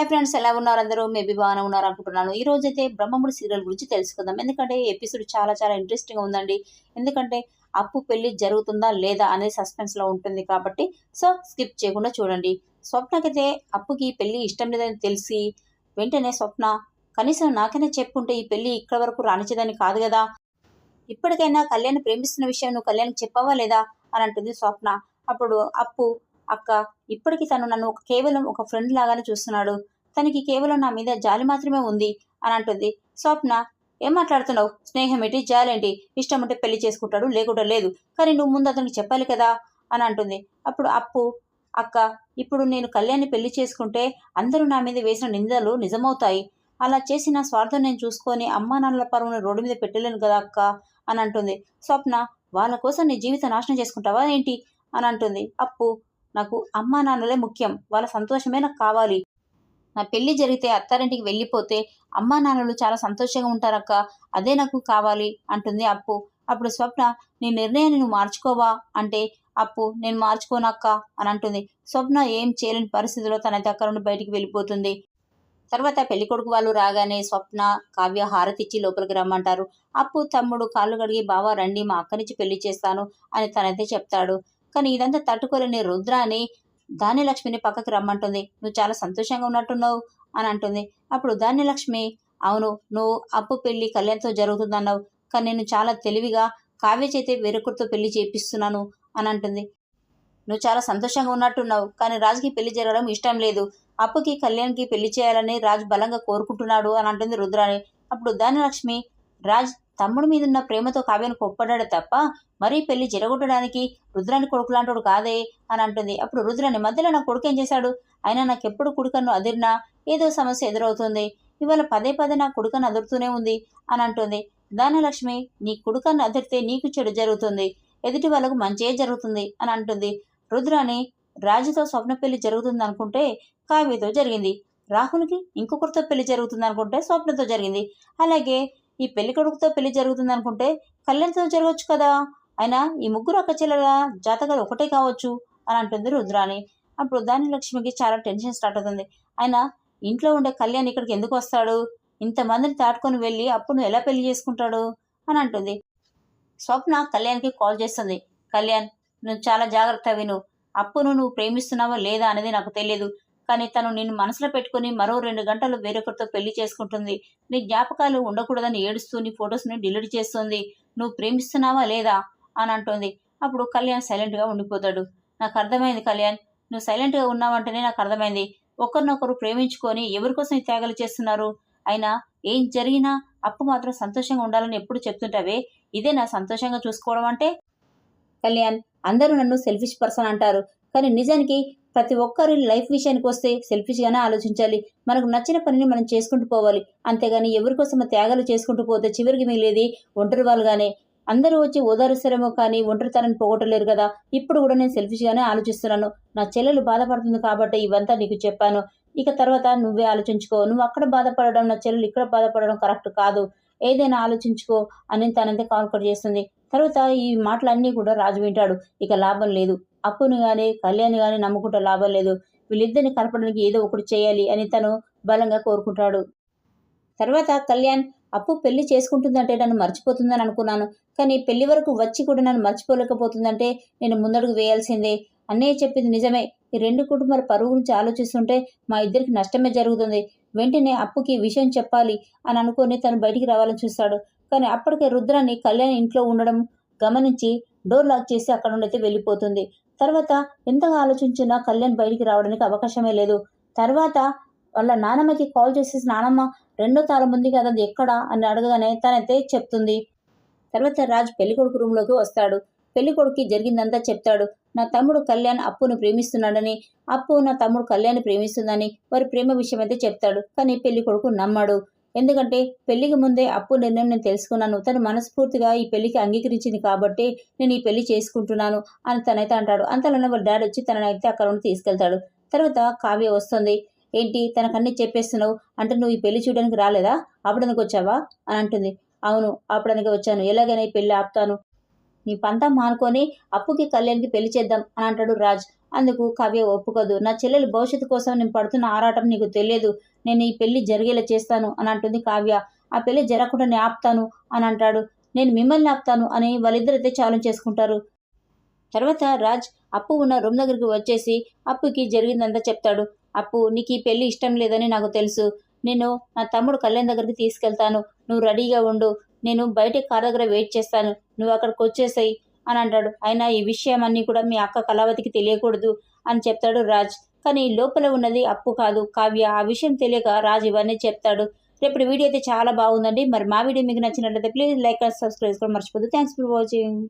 Hi friends ఎలా ఉన్నారు అందరూ? మేబీ బాగానే ఉన్నారు అనుకుంటున్నాను. ఈ రోజు అయితే బ్రహ్మముడి సీరియల్ గురించి తెలుసుకుందాం. ఎందుకంటే ఎపిసోడ్ చాలా చాలా ఇంట్రెస్టింగ్ ఉందండి. ఎందుకంటే అప్పు పెళ్ళి జరుగుతుందా లేదా అనేది సస్పెన్స్లో ఉంటుంది కాబట్టి సో స్కిప్ చేయకుండా చూడండి. స్వప్నకైతే అప్పుకి పెళ్ళి ఇష్టం లేదని తెలిసి వెంటనే స్వప్న కనీసం నాకైనా చెప్పుంటే ఈ పెళ్ళి ఇక్కడ వరకు రానిచ్చేదని కాదు కదా. ఇప్పటికైనా కళ్యాణ్ ప్రేమిస్తున్న విషయం నువ్వు కళ్యాణ్ చెప్పావా లేదా? అని అంటుంది స్వప్న. అప్పుడు అప్పు అక్క ఇప్పటికీ తను నన్ను ఒక కేవలం ఒక ఫ్రెండ్ లాగానే చూస్తున్నాడు. తనకి కేవలం నా మీద జాలి మాత్రమే ఉంది అని అంటుంది. స్వప్న ఏం మాట్లాడుతున్నావు? స్నేహం ఏంటి జాలేంటి? ఇష్టం ఉంటే పెళ్ళి చేసుకుంటాడు లేకుండా లేదు. కానీ నువ్వు ముందు అతనికి చెప్పాలి కదా? అని అంటుంది. అప్పుడు అప్పు అక్క ఇప్పుడు నేను కళ్యాణ్ని పెళ్ళి చేసుకుంటే అందరూ నా మీద వేసిన నిందలు నిజమవుతాయి. అలా చేసిన స్వార్థం నేను చూసుకొని అమ్మా నాన్నల పరువుని రోడ్డు మీద పెట్టలేను కదా అక్క? అని అంటుంది. స్వప్న వాళ్ళ కోసం నీ జీవితం నాశనం చేసుకుంటావా ఏంటి? అని అంటుంది. అప్పు నాకు అమ్మా నాన్నలే ముఖ్యం. వాళ్ళ సంతోషమే నాకు కావాలి. నా పెళ్ళి జరిగితే అత్తారింటికి వెళ్ళిపోతే అమ్మా నాన్నలు చాలా సంతోషంగా ఉంటారక్క. అదే నాకు కావాలి అంటుంది అప్పు. అప్పుడు స్వప్న నీ నిర్ణయాన్ని నువ్వు మార్చుకోవా? అంటే అప్పు నేను మార్చుకోనక్క అని అంటుంది. స్వప్న ఏం చేయలేని పరిస్థితిలో తన దగ్గర నుండి బయటికి వెళ్ళిపోతుంది. తర్వాత పెళ్ళి కొడుకు వాళ్ళు రాగానే స్వప్న కావ్య హారతి ఇచ్చి లోపలికి రమ్మంటారు. అప్పు తమ్ముడు కాళ్ళు కడిగి బావా రండి మా అక్క నుంచి పెళ్ళి చేస్తాను అని తనైతే చెప్తాడు. కానీ ఇదంతా తట్టుకోలేని రుద్రాని ధాన్యలక్ష్మిని పక్కకి రమ్మంటుంది. నువ్వు చాలా సంతోషంగా ఉన్నట్టున్నావు అని అంటుంది. అప్పుడు ధాన్యలక్ష్మి అవును నువ్వు అప్పు పెళ్ళి కళ్యాణ్తో జరుగుతుందన్నావు కానీ నేను చాలా తెలివిగా కావ్య చేతే వేరొకరితో పెళ్ళి చేపిస్తున్నాను అని అంటుంది. నువ్వు చాలా సంతోషంగా ఉన్నట్టున్నావు కానీ రాజుకి పెళ్ళి జరగడం ఇష్టం లేదు. అప్పుకి కళ్యాణ్కి పెళ్ళి చేయాలని రాజు బలంగా కోరుకుంటున్నాడు అని అంటుంది రుద్రాని అప్పుడు ధాన్యలక్ష్మి రాజ్ తమ్ముడి మీదున్న ప్రేమతో కావ్యను కొప్పడాడు తప్ప మరీ పెళ్ళి జరగొట్టడానికి రుద్రాని కొడుకు లాంటోడు కాదే అని అంటుంది. అప్పుడు రుద్రాని మధ్యలో నా కొడుకు ఏం చేశాడు? అయినా నాకెప్పుడు కొడుకను అదిరినా ఏదో సమస్య ఎదురవుతుంది. ఇవాళ పదే పదే నా కుడుకను అదురుతూనే ఉంది అని అంటుంది. దానలక్ష్మి నీ కొడుకను అదిరితే నీకు చెడు జరుగుతుంది. ఎదుటి వాళ్ళకు మంచి జరుగుతుంది అని అంటుంది. రుద్రాని రాజుతో స్వప్న పెళ్ళి జరుగుతుంది అనుకుంటే కావ్యతో జరిగింది. రాహుల్కి ఇంకొకరితో పెళ్ళి జరుగుతుంది అనుకుంటే స్వప్నతో జరిగింది. అలాగే ఈ పెళ్ళి కొడుకుతో పెళ్ళి జరుగుతుంది అనుకుంటే కళ్యాణ్తో జరగవచ్చు కదా. అయినా ఈ ముగ్గురు అక్క చెల్లెల జాతకాలు ఒకటే కావచ్చు అని అంటుంది రుద్రాని అప్పుడు దాని లక్ష్మికి చాలా టెన్షన్ స్టార్ట్ అవుతుంది. ఆయన ఇంట్లో ఉండే కళ్యాణ్ ఇక్కడికి ఎందుకు వస్తాడు? ఇంతమందిని దాటుకొని వెళ్ళి అప్పుడు ఎలా పెళ్ళి చేసుకుంటాడు? అని అంటుంది. స్వప్న కళ్యాణ్కి కాల్ చేస్తుంది. కళ్యాణ్ నువ్వు చాలా జాగ్రత్త విను. అప్పును నువ్వు ప్రేమిస్తున్నావా లేదా అనేది నాకు తెలియదు. కానీ తను నిన్ను మనసులో పెట్టుకుని మరో రెండు గంటలు వేరొకరితో పెళ్ళి చేసుకుంటుంది. నీ జ్ఞాపకాలు ఉండకూడదని ఏడుస్తూ నీ ఫొటోస్ని డిలీట్ చేస్తుంది. నువ్వు ప్రేమిస్తున్నావా లేదా? అని అంటుంది. అప్పుడు కళ్యాణ్ సైలెంట్గా ఉండిపోతాడు. నాకు అర్థమైంది కళ్యాణ్. నువ్వు సైలెంట్గా ఉన్నావంటేనే నాకు అర్థమైంది. ఒకరినొకరు ప్రేమించుకొని ఎవరికోసం త్యాగాలు చేస్తున్నారు? అయినా ఏం జరిగినా అప్పు మాత్రం సంతోషంగా ఉండాలని ఎప్పుడు చెప్తుంటావే? ఇదే నా సంతోషంగా చూసుకోవడం అంటే? కళ్యాణ్ అందరూ నన్ను సెల్ఫిష్ పర్సన్ అంటారు. కానీ నిజానికి ప్రతి ఒక్కరి లైఫ్ విషయానికి వస్తే సెల్ఫిష్గానే ఆలోచించాలి. మనకు నచ్చిన పనిని మనం చేసుకుంటూ పోవాలి. అంతేగాని ఎవరికోసమో త్యాగాలు చేసుకుంటూ పోతే చివరికి మిగిలేది ఒంటరి వాళ్ళుగానే. అందరూ వచ్చి ఓదారుస్తారేమో కానీ ఒంటరితనాన్ని పోగొట్టలేరు కదా. ఇప్పుడు కూడా నేను సెల్ఫిష్గానే ఆలోచిస్తున్నాను. నా చెల్లెలు బాధపడుతుంది కాబట్టి ఇవంతా నీకు చెప్పాను. ఇక తర్వాత నువ్వే ఆలోచించుకో. నువ్వు అక్కడ బాధపడడం నా చెల్లెలు ఇక్కడ బాధపడడం కరెక్ట్ కాదు. ఏదైనా ఆలోచించుకో అని తనంతే కాన్కట్ చేస్తుంది. తర్వాత ఈ మాటలన్నీ కూడా రాజు వింటాడు. ఇక లాభం లేదు. అప్పును కానీ కళ్యాణ్ కానీ నమ్ముకుంటే లాభం లేదు. వీళ్ళిద్దరిని కలపడానికి ఏదో ఒకటి చేయాలి అని తను బలంగా కోరుకుంటాడు. తర్వాత కళ్యాణ్ అప్పు పెళ్ళి చేసుకుంటుందంటే నన్ను మర్చిపోతుందని అనుకున్నాను. కానీ పెళ్ళి వరకు వచ్చి కూడా నన్ను మర్చిపోలేకపోతుందంటే నేను ముందడుగు వేయాల్సిందే. అన్నయ్య చెప్పింది నిజమే. ఈ రెండు కుటుంబాల పరువు గురించి ఆలోచిస్తుంటే మా ఇద్దరికి నష్టమే జరుగుతుంది. వెంటనే అప్పుకి విషయం చెప్పాలి అని అనుకుని తను బయటికి రావాలని చూస్తాడు. కానీ అప్పటికే రుద్రాన్ని కళ్యాణ్ ఇంట్లో ఉండడం గమనించి డోర్ లాక్ చేసి అక్కడ నుండి అయితే వెళ్ళిపోతుంది. తర్వాత ఎంతగా ఆలోచించినా కళ్యాణ్ బయటికి రావడానికి అవకాశమే లేదు. తర్వాత వాళ్ళ నానమ్మకి కాల్ చేసేసి నానమ్మ రెండో తాళం ఉంది కదా అది ఎక్కడ? అని అడగగానే తనైతే చెప్తుంది. తర్వాత రాజ్ పెళ్ళి కొడుకు రూమ్లోకి వస్తాడు. పెళ్ళి జరిగిందంతా చెప్తాడు. నా తమ్ముడు కళ్యాణ్ అప్పును ప్రేమిస్తున్నాడని అప్పు నా తమ్ముడు కళ్యాణ్ ప్రేమిస్తుందని వారి ప్రేమ విషయం అయితే చెప్తాడు. కానీ పెళ్ళి కొడుకు నమ్మడు. ఎందుకంటే పెళ్ళికి ముందే అప్పు నిర్ణయం నేను తెలుసుకున్నాను. తను మనస్ఫూర్తిగా ఈ పెళ్ళికి అంగీకరించింది కాబట్టి నేను ఈ పెళ్ళి చేసుకుంటున్నాను అని తనైతే అంటాడు. అంతలోనే వాళ్ళ డాడీ వచ్చి తననైతే అక్కడ నుండి తీసుకెళ్తాడు. తర్వాత కావ్య వస్తుంది. ఏంటి? తనకన్నీ చెప్పేస్తున్నావు. అంటే నువ్వు ఈ పెళ్ళి చూడడానికి రాలేదా? అప్పడానికి వచ్చావా? అని అంటుంది. అవును అప్పుడనికి వచ్చాను. ఎలాగైనా ఈ పెళ్ళి ఆపుతాను. నీ పంతా మానుకొని అప్పుకి కళ్యాణ్కి పెళ్ళి చేద్దాం అని అంటాడు రాజ్. అందుకు కావ్య ఒప్పుకోదు. నా చెల్లెలు భవిష్యత్తు కోసం నేను పడుతున్న ఆరాటం నీకు తెలియదు. నేను ఈ పెళ్ళి జరిగేలా చేస్తాను అని అంటుంది కావ్య. ఆ పెళ్ళి జరగకుండా నేను ఆపుతాను అని అంటాడు. నేను మిమ్మల్ని ఆపుతాను అని వాళ్ళిద్దరైతే ఛాలెంజ్ చేసుకుంటారు. తర్వాత రాజ్ అప్పు ఉన్న రూమ్ దగ్గరికి వచ్చేసి అప్పుకి జరిగిందంతా చెప్తాడు. అప్పు నీకు ఈ పెళ్ళి ఇష్టం లేదని నాకు తెలుసు. నేను నా తమ్ముడు కళ్యాణ్ దగ్గరికి తీసుకెళ్తాను. నువ్వు రెడీగా ఉండు. నేను బయట కార్ దగ్గర వెయిట్ చేస్తాను. నువ్వు అక్కడికి వచ్చేసాయి. అని అంటాడు. అయినా ఈ విషయం అన్నీ కూడా మీ అక్క కళావతికి తెలియకూడదు అని చెప్తాడు రాజ్. కానీ లోపల ఉన్నది అప్పు కాదు. కావ్య ఆ విషయం తెలియక రాజ్ ఇవన్నీ చెప్తాడు. రేపటి వీడియో అయితే చాలా బాగుందండి. మరి మా వీడియో మీకు నచ్చినట్లయితే ప్లీజ్ లైక్ అండ్ సబ్స్క్రైబ్ కూడా మర్చిపోద్దు థ్యాంక్స్ ఫర్ వాచింగ్.